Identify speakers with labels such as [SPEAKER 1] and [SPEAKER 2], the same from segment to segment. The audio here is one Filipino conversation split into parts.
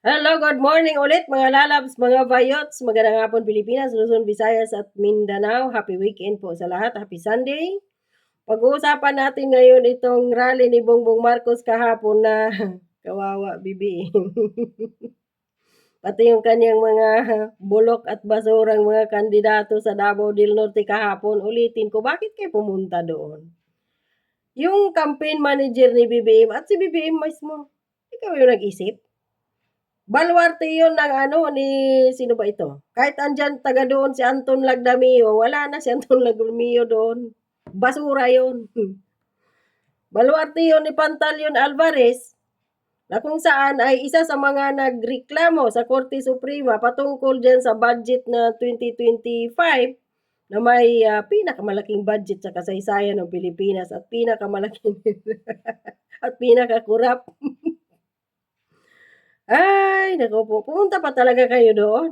[SPEAKER 1] Hello, good morning ulit mga lalabs, mga bayots, magandang hapon Pilipinas, Luzon, Visayas at Mindanao. Happy weekend po sa lahat. Happy Sunday. Pag-uusapan natin ngayon itong rally ni Bongbong Marcos kahapon na kawawa bibi. Pati yung kanyang mga bulok at basurang mga kandidato sa Davao del Norte kahapon, ulitin ko, bakit kayo pumunta doon? Yung campaign manager ni BBM at si BBM mismo, ikaw yung nag-isip? Baluarte yun ng ano ni sino ba ito? Kahit andyan taga doon si Anton Lagdamio, wala na si Anton Lagdamio doon. Basura yun. Baluarte yun ni Pantaleon Alvarez na kung saan ay isa sa mga nagreklamo sa Korte Suprema patungkol dyan sa budget na 2025 na may uh, pinakamalaking budget sa kasaysayan ng Pilipinas at pinakamalaking at pinakakurap. Ay, naku po. Pumunta pa talaga kayo doon.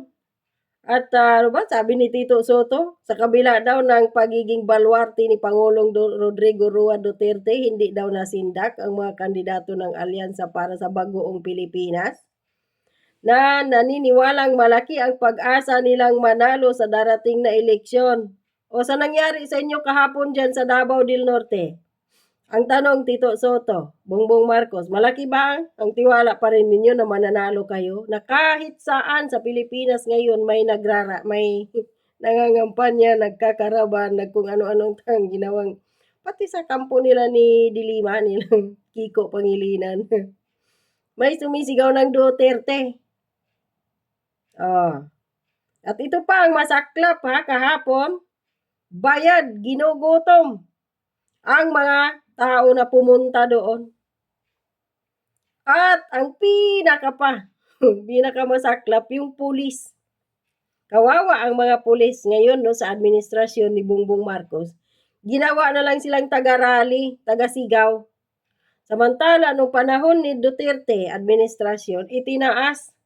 [SPEAKER 1] At uh, ano ba, sabi ni Tito Soto, sa kabila daw ng pagiging balwarte ni Pangulong Rodrigo Rua Duterte, hindi daw nasindak ang mga kandidato ng alyansa para sa bagoong Pilipinas na naniniwalang malaki ang pag-asa nilang manalo sa darating na eleksyon. O sa nangyari sa inyo kahapon dyan sa Davao del Norte? Ang tanong, Tito Soto, Bongbong Marcos, malaki ba ang tiwala pa rin ninyo na mananalo kayo? Na kahit saan sa Pilipinas ngayon may nagrara, may nangangampanya, nagkakaraban, nag kung ano-anong tang ginawang, pati sa kampo nila ni Dilima, nilang Kiko Pangilinan. may sumisigaw ng Duterte. Oh. At ito pa ang masaklap ha, kahapon, bayad, ginugutom ang mga tao na pumunta doon. At ang pinaka pa, pinakamasaklap yung pulis. Kawawa ang mga pulis ngayon no, sa administrasyon ni Bongbong Marcos. Ginawa na lang silang taga-rally, taga-sigaw. Samantala, nung panahon ni Duterte administrasyon, itinaas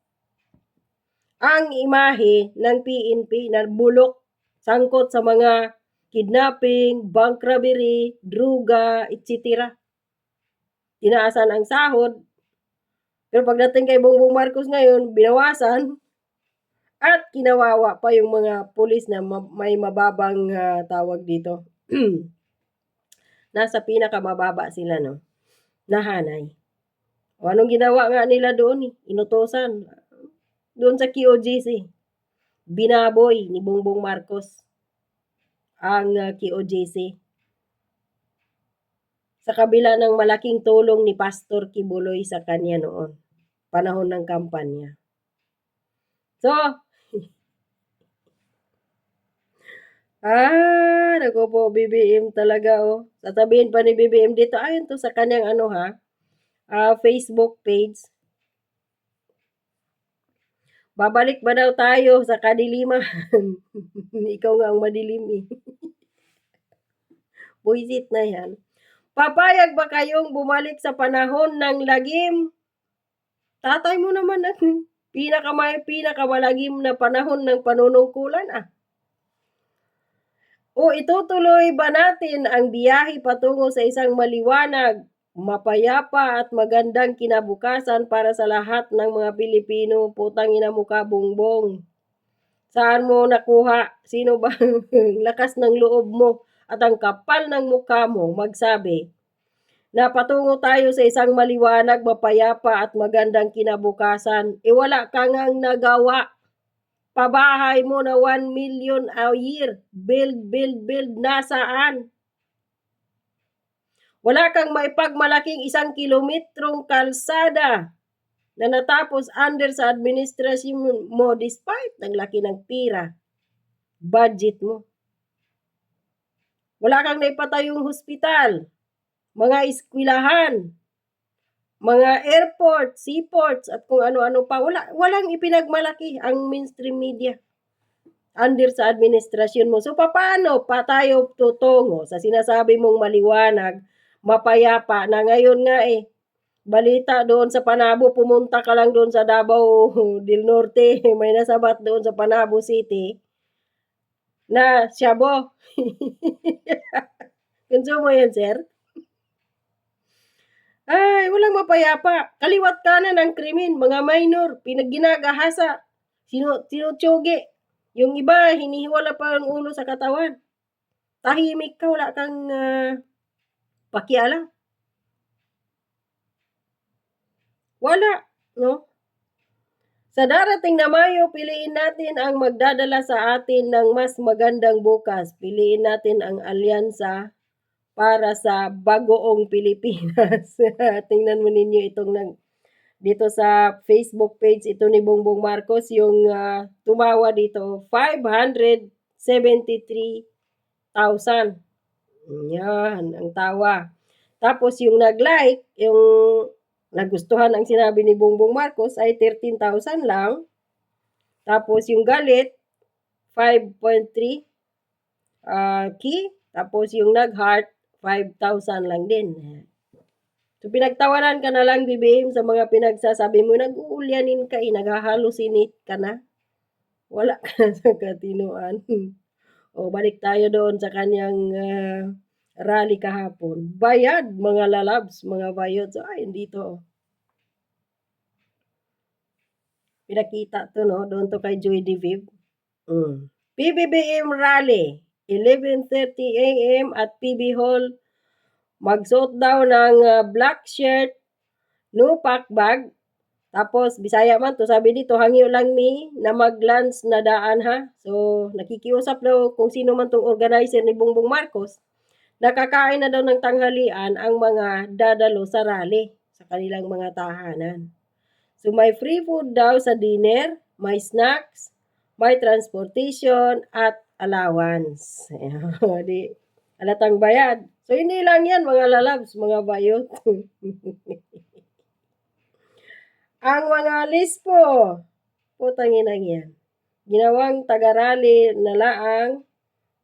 [SPEAKER 1] ang imahe ng PNP na bulok sangkot sa mga kidnapping, bank robbery, druga, etc. Tinaasan ang sahod. Pero pagdating kay Bongbong Marcos ngayon, binawasan at kinawawa pa yung mga pulis na may mababang uh, tawag dito. Nasa pinakamababa sila, no? Nahanay. O anong ginawa nga nila doon? Eh? Inutosan. Doon sa QOGC. Binaboy ni Bongbong Marcos ang uh, QOJC. Sa kabila ng malaking tulong ni Pastor Kibuloy sa kanya noon, panahon ng kampanya. So, ah, naku po, BBM talaga oh. Sasabihin pa ni BBM dito, ayon to sa kanyang ano ha, uh, Facebook page. Babalik ba daw tayo sa kadiliman? Ikaw nga ang madilim eh. Buisit na yan. Papayag ba kayong bumalik sa panahon ng lagim? Tatay mo naman ang pinakamay, pinakamalagim na panahon ng panunungkulan ah. O itutuloy ba natin ang biyahe patungo sa isang maliwanag, mapayapa at magandang kinabukasan para sa lahat ng mga Pilipino? Putang ina mo ka, bongbong. Saan mo nakuha? Sino ba lakas ng loob mo? at ang kapal ng mukha mo magsabi na patungo tayo sa isang maliwanag, mapayapa at magandang kinabukasan, e wala kang ang nagawa. Pabahay mo na 1 million a year. Build, build, build. Nasaan? Wala kang may pagmalaking isang kilometrong kalsada na natapos under sa administrasyon mo despite ng laki ng pira. Budget mo. Wala kang naipatayong hospital, mga eskwelahan, mga airport, seaports, at kung ano-ano pa. Wala, walang ipinagmalaki ang mainstream media under sa administrasyon mo. So, paano pa tayo tutungo sa sinasabi mong maliwanag, mapayapa na ngayon nga eh, balita doon sa Panabo, pumunta ka lang doon sa Davao del Norte, may nasabat doon sa Panabo City, na Shabo. Konsumo yan, sir? Ay, walang mapayapa. Kaliwat kanan ang krimen, mga minor, pinagginagahasa, sinu tinutsugi. Yung iba, hinihiwala pa ang ulo sa katawan. Tahimik ka, wala kang ah, pakialam. Wala, no? Sa darating na Mayo, piliin natin ang magdadala sa atin ng mas magandang bukas. Piliin natin ang alyansa para sa bagoong Pilipinas. Tingnan mo ninyo itong nag dito sa Facebook page ito ni Bongbong Marcos yung ah, tumawa dito 573,000. Yan ang tawa. Tapos yung nag-like, yung nagustuhan ang sinabi ni Bongbong Marcos ay 13,000 lang. Tapos yung galit 5.3 ah, key. Tapos yung nag-heart 5,000 lang din. So pinagtawanan ka na lang BBM sa mga pinagsasabi mo, nag-uulyanin ka, eh, nag-halusinate ka na. Wala ka sa katinuan. O balik tayo doon sa kanyang ah, rally kahapon. Bayad mga lalabs, mga bayot. So ay, dito. Pinakita to no, doon to kay Joy Diviv. Mm. PBBM rally, 11.30 a.m. at PB Hall. Magsuot daw ng ah, black shirt, no pack bag. Tapos, Bisaya man to, sabi dito, hangyo lang mi na mag-lunch na daan ha. So, nakikiusap daw kung sino man tong organizer ni Bongbong Marcos. Nakakain na daw ng tanghalian ang mga dadalo sa rally sa kanilang mga tahanan. So, may free food daw sa dinner, may snacks, may transportation, at allowance. Di, alatang bayad. So, hindi lang yan, mga lalabs, mga bayot. ang mga lispo, putang inang yan. Ginawang tagarali na laang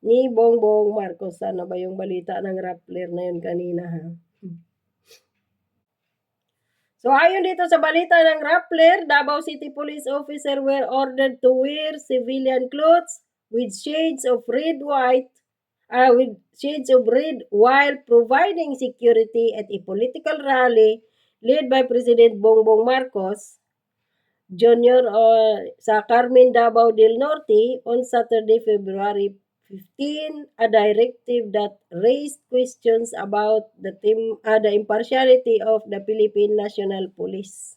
[SPEAKER 1] ni Bongbong Marcos. Sana ba yung balita ng Rappler na yun kanina ha? So ayon dito sa balita ng Rappler, Davao City Police Officer were ordered to wear civilian clothes with shades of red white uh, with shades of red while providing security at a political rally led by President Bongbong Marcos Jr. uh, sa Carmen Davao del Norte on Saturday, February 15, a directive that raised questions about the, team, uh, the impartiality of the Philippine National Police.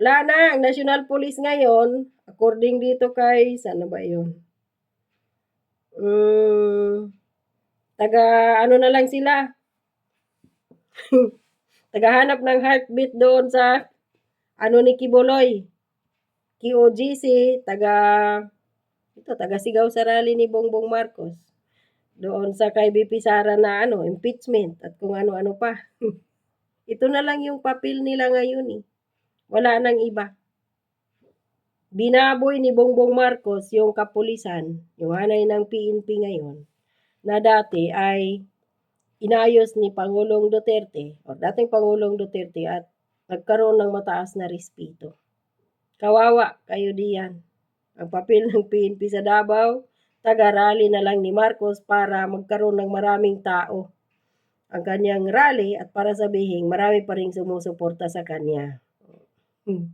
[SPEAKER 1] Wala na, ang National Police ngayon, according dito kay, sana ba yun? Mm, taga, ano na lang sila? Tagahanap ng heartbeat doon sa, ano ni Kiboloy. QOGC, taga, ito, taga sigaw sa rally ni Bongbong Marcos. Doon sa kay BP Sara na ano, impeachment at kung ano-ano pa. ito na lang yung papel nila ngayon eh. Wala nang iba. Binaboy ni Bongbong Marcos yung kapulisan, yung hanay ng PNP ngayon, na dati ay inayos ni Pangulong Duterte o dating Pangulong Duterte at nagkaroon ng mataas na respeto. Kawawa kayo diyan. Ang papel ng PNP sa Davao, taga-rally na lang ni Marcos para magkaroon ng maraming tao ang kanyang rally at para sabihin marami pa rin sumusuporta sa kanya. Hmm.